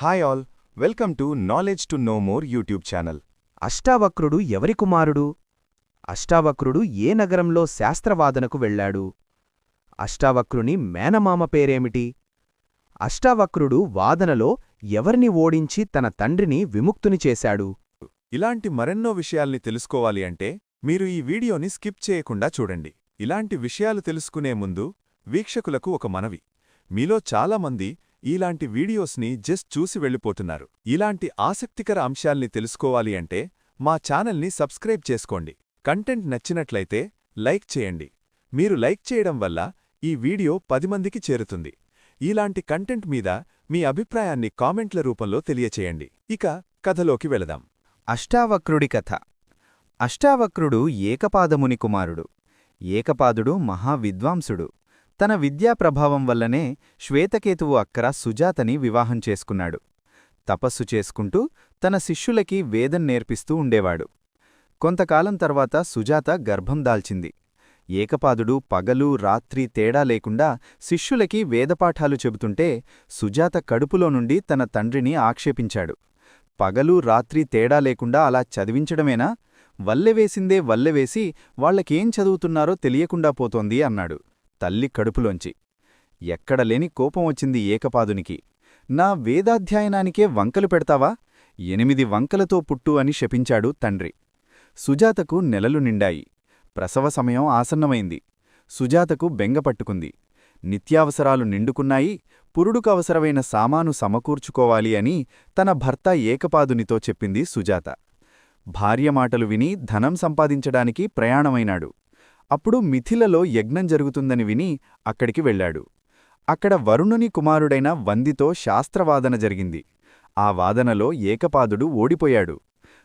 Hi all welcome to knowledge to know more YouTube channel. అష్టావక్రుడు ఎవరి కుమారుడు? అష్టావక్రుడు ఏ నగరంలో శాస్త్రవాదనకు వెళ్ళాడు? అష్టావక్రుని మేనమామ పేరేమిటి? అష్టావక్రుడు వాదనలో ఎవరిని ఓడించి తన తండ్రిని విముక్తుని చేశాడు? ఇలాంటి మరెన్నో విషయాల్ని తెలుసుకోవాలి అంటే మీరు ఈ వీడియోని స్కిప్ చేయకుండా చూడండి. ఇలాంటి విషయాలు తెలుసుకునే ముందు వీక్షకులకు ఒక మనవి. మీలో చాలామంది ఇలాంటి వీడియోస్ని జస్ట్ చూసి వెళ్ళిపోతున్నారు. ఇలాంటి ఆసక్తికర అంశాల్ని తెలుసుకోవాలి అంటే మా ఛానల్ని సబ్స్క్రైబ్ చేసుకోండి. కంటెంట్ నచ్చినట్లయితే లైక్ చేయండి. మీరు లైక్ చేయడం వల్ల ఈ వీడియో పది మందికి చేరుతుంది. ఇలాంటి కంటెంట్ మీద మీ అభిప్రాయాన్ని కామెంట్ల రూపంలో తెలియచేయండి. ఇక కథలోకి వెళదాం. అష్టావక్రుడి కథ. అష్టావక్రుడు ఏకపాదముని కుమారుడు. ఏకపాదుడు మహావిద్వాంసుడు. తన విద్యా ప్రభావం వల్లనే శ్వేతకేతువు అక్కర సుజాతని వివాహం చేసుకున్నాడు. తపస్సు చేసుకుంటూ తన శిష్యులకి వేదం నేర్పిస్తూ ఉండేవాడు. కొంతకాలం తర్వాత సుజాత గర్భం దాల్చింది. ఏకపాదుడు పగలు రాత్రి తేడా లేకుండా శిష్యులకి వేదపాఠాలు చెబుతుంటే సుజాత కడుపులో నుండి తన తండ్రిని ఆక్షేపించాడు. పగలు రాత్రి తేడా లేకుండా అలా చదివించడమేనా? వల్లెవేసిందే వల్లెవేసి వాళ్ళకేం చదువుతున్నారో తెలియకుండా పోతోంది అన్నాడు. తల్లి కడుపులోంచి. ఎక్కడలేని కోపం వచ్చింది ఏకపాదునికి. నా వేదాధ్యయనానికే వంకలు పెడతావా? ఎనిమిది వంకలతో పుట్టు అని శపించాడు తండ్రి. సుజాతకు నెలలు నిండాయి. ప్రసవ సమయం ఆసన్నమైంది. సుజాతకు బెంగపట్టుకుంది నిత్యావసరాలు నిండుకున్నాయి. పురుడుకు అవసరమైన సామాను సమకూర్చుకోవాలి అని తన భర్త ఏకపాదునితో చెప్పింది సుజాత. భార్య మాటలు విని ధనం సంపాదించడానికి ప్రయాణమైనాడు. అప్పుడు మిథిలలో యజ్ఞం జరుగుతుందని విని అక్కడికి వెళ్ళాడు. అక్కడ వరుణుని కుమారుడైన వందితో శాస్త్రవాదన జరిగింది. ఆ వాదనలో ఏకపాదుడు ఓడిపోయాడు.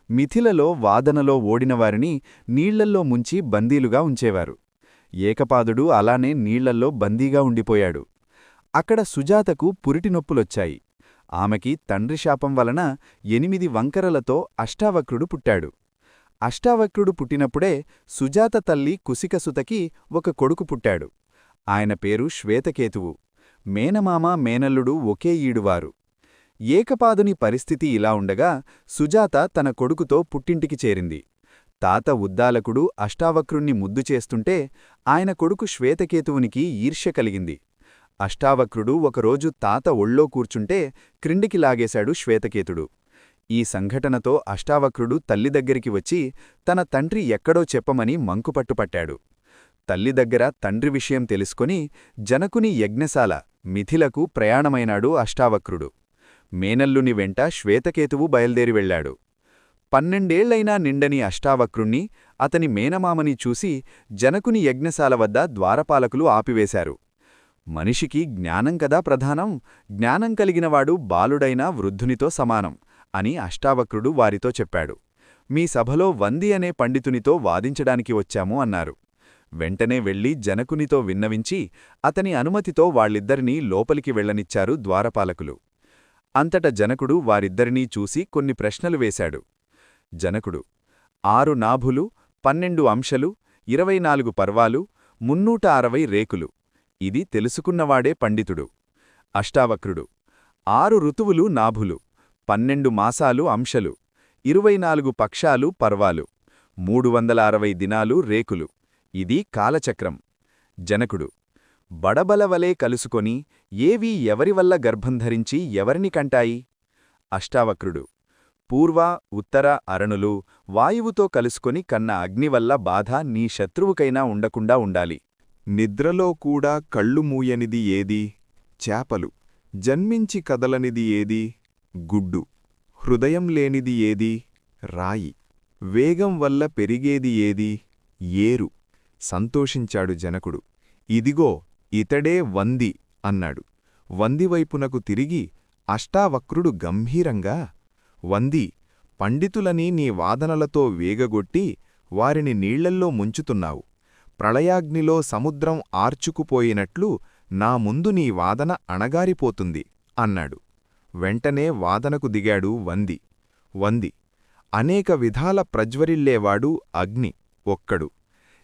మిథిలలో వాదనలో ఓడినవారిని నీళ్ళల్లో ముంచి బందీలుగా ఉంచేవారు. ఏకపాదుడు అలానే నీళ్ళల్లో బందీగా ఉండిపోయాడు. అక్కడ సుజాతకు పురిటినొప్పులొచ్చాయి ఆమెకి తండ్రి శాపం వలన ఎనిమిది వంకరలతో అష్టావక్రుడు పుట్టాడు. అష్టావక్రుడు పుట్టినప్పుడే సుజాత తల్లి కుసికసుతకి ఒక కొడుకు పుట్టాడు. ఆయన పేరు శ్వేతకేతువు. మేనమామ మేనల్లుడు ఒకే ఈడువారు. ఏకపాదుని పరిస్థితి ఇలా ఉండగా సుజాత తన కొడుకుతో పుట్టింటికి చేరింది. తాత ఉద్దాలకుడు అష్టావక్రుణ్ణి ముద్దు చేస్తుంటే ఆయన కొడుకు శ్వేతకేతువునికి ఈర్ష్య కలిగింది. అష్టావక్రుడు ఒకరోజు తాత ఒళ్ళో కూర్చుంటే క్రిండికి లాగేశాడు శ్వేతకేతుడు. ఈ సంఘటనతో అష్టావక్రుడు తల్లి దగ్గరికి వచ్చి తన తండ్రి ఎక్కడో చెప్పమని మంకుపట్టుపట్టాడు తల్లి దగ్గర తండ్రి విషయం తెలుసుకొని జనకుని యజ్ఞశాల మిథిలకు ప్రయాణమైనాడు అష్టావక్రుడు. మేనల్లుని వెంట శ్వేతకేతువు బయల్దేరి వెళ్ళాడు పన్నెండేళ్ళైనా నిండని అష్టావక్రుణ్ణి అతని మేనమామని చూసి జనకుని యజ్ఞశాల వద్ద ద్వారపాలకులు ఆపివేశారు. మనిషికి జ్ఞానం కదా ప్రధానం జ్ఞానం కలిగినవాడు బాలుడైనా వృద్ధునితో సమానం. అని అష్టావక్రుడు వారితో చెప్పాడు. మీ సభలో వంది అనే పండితునితో వాదించడానికి వచ్చాము అన్నారు. వెంటనే వెళ్ళి జనకునితో విన్నవించి అతని అనుమతితో వాళ్ళిద్దరినీ లోపలికి వెళ్ళనిచ్చారు ద్వారపాలకులు. అంతట జనకుడు వారిద్దరినీ చూసి కొన్ని ప్రశ్నలు వేశాడు. జనకుడు ఆరు నాభులు పన్నెండు అంశలు ఇరవై నాలుగు పర్వాలు మున్నూట అరవై రేకులు. ఇది తెలుసుకున్నవాడే పండితుడు. అష్టావక్రుడు ఆరు ఋతువులు నాభులు. పన్నెండు మాసాలు అంశలు ఇరవై నాలుగు పక్షాలు పర్వాలు మూడు వందల అరవై దినాలు రేకులు. ఇది కాలచక్రం. జనకుడు బడబలవలే కలుసుకొని ఏవీ ఎవరివల్ల గర్భంధరించి ఎవరిని కంటాయి? అష్టావక్రుడు పూర్వ ఉత్తర అరణులు వాయువుతో కలుసుకొని కన్న అగ్నివల్ల బాధ నీ శత్రువుకైనా ఉండకుండా ఉండాలి. నిద్రలో కూడా కళ్ళు మూయనిది ఏది? చేపలు. జన్మించి కదలనిది ఏది? గుడ్డు. హృదయం లేనిది ఏది? రాయి. వేగం వల్ల పెరిగేది ఏది? ఏరు. సంతోషించాడు జనకుడు. ఇదిగో ఇతడే వంది అన్నాడు. వందివైపునకు తిరిగి అష్టావక్రుడు గంభీరంగా వంది పండితులని నీ వాదనలతో వేగగొట్టి వారిని నీళ్ళల్లో ముంచుతున్నావు. ప్రళయాగ్నిలో సముద్రం ఆర్చుకుపోయినట్లు నా ముందు నీ వాదన అణగారిపోతుంది అన్నాడు. వెంటనే వాదనకు దిగాడు వంది. వంది. అనేక విధాల ప్రజ్వరిల్లేవాడు అగ్ని ఒక్కడు.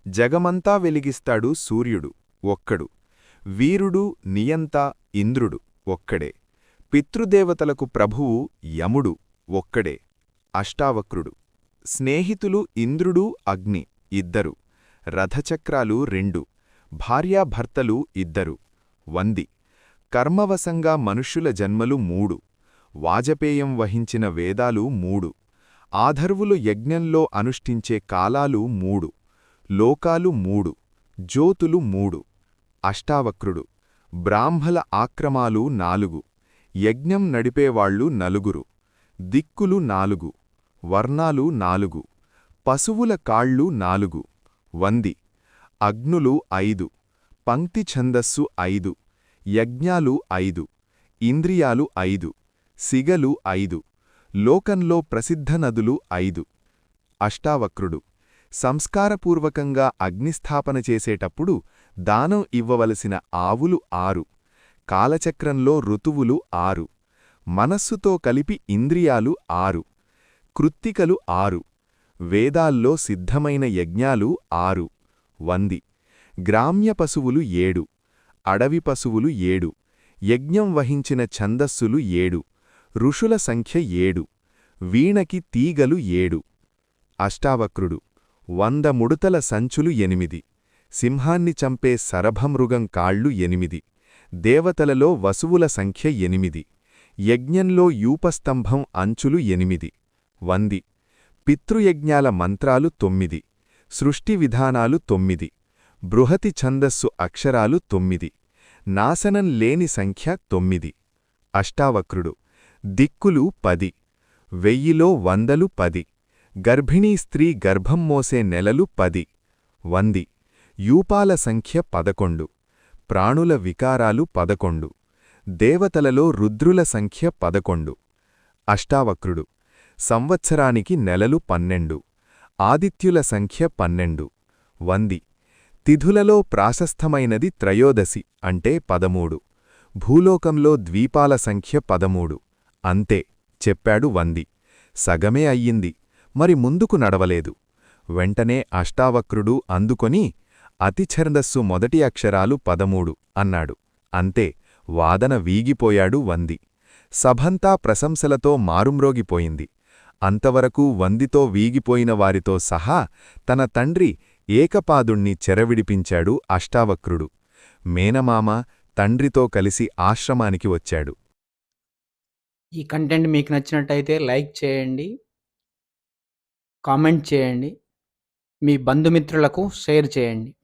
జగమంతా వెలిగిస్తాడు సూర్యుడు ఒక్కడు. వీరుడు నియంత ఇంద్రుడు ఒక్కడే. పితృదేవతలకు ప్రభువు యముడు ఒక్కడే. అష్టావక్రుడు. స్నేహితులు ఇంద్రుడు అగ్ని ఇద్దరు. రథచక్రాలు రెండు. భార్యాభర్తలు ఇద్దరు. వంది. కర్మవశంగా మనుష్యుల జన్మలు మూడు వాజపేయం వహించిన వేదాలు మూడు ఆధర్వులు యజ్ఞంలో అనుష్ఠించే కాలాలు మూడు లోకాలు మూడు జ్యోతులు మూడు. అష్టావక్రుడు బ్రాహ్మల ఆక్రమాలు నాలుగు యజ్ఞం నడిపేవాళ్ళు నలుగురు దిక్కులు నాలుగు వర్ణాలు నాలుగు పశువుల కాళ్ళు నాలుగు వంది అగ్నులు ఐదు పంక్తి ఛందస్సు ఐదు. యజ్ఞాలు ఐదు ఇంద్రియాలు ఐదు సిగలు ఐదు లోకంలో ప్రసిద్ధ నదులు ఐదు. అష్టావక్రుడు సంస్కారపూర్వకంగా అగ్నిస్థాపన చేసేటప్పుడు దానం ఇవ్వవలసిన ఆవులు ఆరు కాలచక్రంలో ఋతువులు ఆరు మనస్సుతో కలిపి ఇంద్రియాలు ఆరు కృత్తికలు ఆరు వేదాల్లో సిద్ధమైన యజ్ఞాలు ఆరు వంది గ్రామ్య పశువులు ఏడు. అడవి పశువులు ఏడు. యజ్ఞం వహించిన ఛందస్సులు ఏడు. ఋషుల సంఖ్య ఏడు. వీణకి తీగలు ఏడు. అష్టావక్రుడు. వంద ముడుతల సంచులు ఎనిమిది. సింహాన్ని చంపే సరభమృగం కాళ్ళు ఎనిమిది. దేవతలలో వసువుల సంఖ్య ఎనిమిది. యజ్ఞంలో యూపస్తంభం అంచులు ఎనిమిది. వంది. పితృయజ్ఞాల మంత్రాలు తొమ్మిది. సృష్టి విధానాలు తొమ్మిది. బృహతి ఛందస్సు అక్షరాలు తొమ్మిది. నాశనం లేని సంఖ్య తొమ్మిది. అష్టావక్రుడు. దిక్కులు పది. వెయ్యిలో వందలు పది. గర్భిణీ స్త్రీ గర్భం మోసే నెలలు పది. వంది. యూపాల సంఖ్య పదకొండు. ప్రాణుల వికారాలు పదకొండు. దేవతలలో రుద్రుల సంఖ్య పదకొండు. అష్టావక్రుడు. సంవత్సరానికి నెలలు పన్నెండు. ఆదిత్యుల సంఖ్య పన్నెండు. వంది. తిథులలో ప్రాశస్థమైనది త్రయోదశి అంటే పదమూడు. భూలోకంలో ద్వీపాల సంఖ్య పదమూడు. అంతే చెప్పాడు వంది. సగమే అయ్యింది మరి ముందుకు నడవలేదు. వెంటనే అష్టావక్రుడు అందుకొని అతిఛందస్సు మొదటి అక్షరాలు పదమూడు అన్నాడు. అంతే వాదన వీగిపోయాడు వంది. సభంతా ప్రశంసలతో మారుమ్రోగిపోయింది. అంతవరకు వందితో వీగిపోయిన వారితో సహా తన తండ్రి ఏకపాదుణ్ణి చెరవిడిపించాడు అష్టావక్రుడు. మేనమామ తండ్రితో కలిసి ఆశ్రమానికి వచ్చాడు. ఈ కంటెంట్ మీకు నచ్చినట్టయితే లైక్ చేయండి కామెంట్ చేయండి మీ బంధుమిత్రులకు షేర్ చేయండి.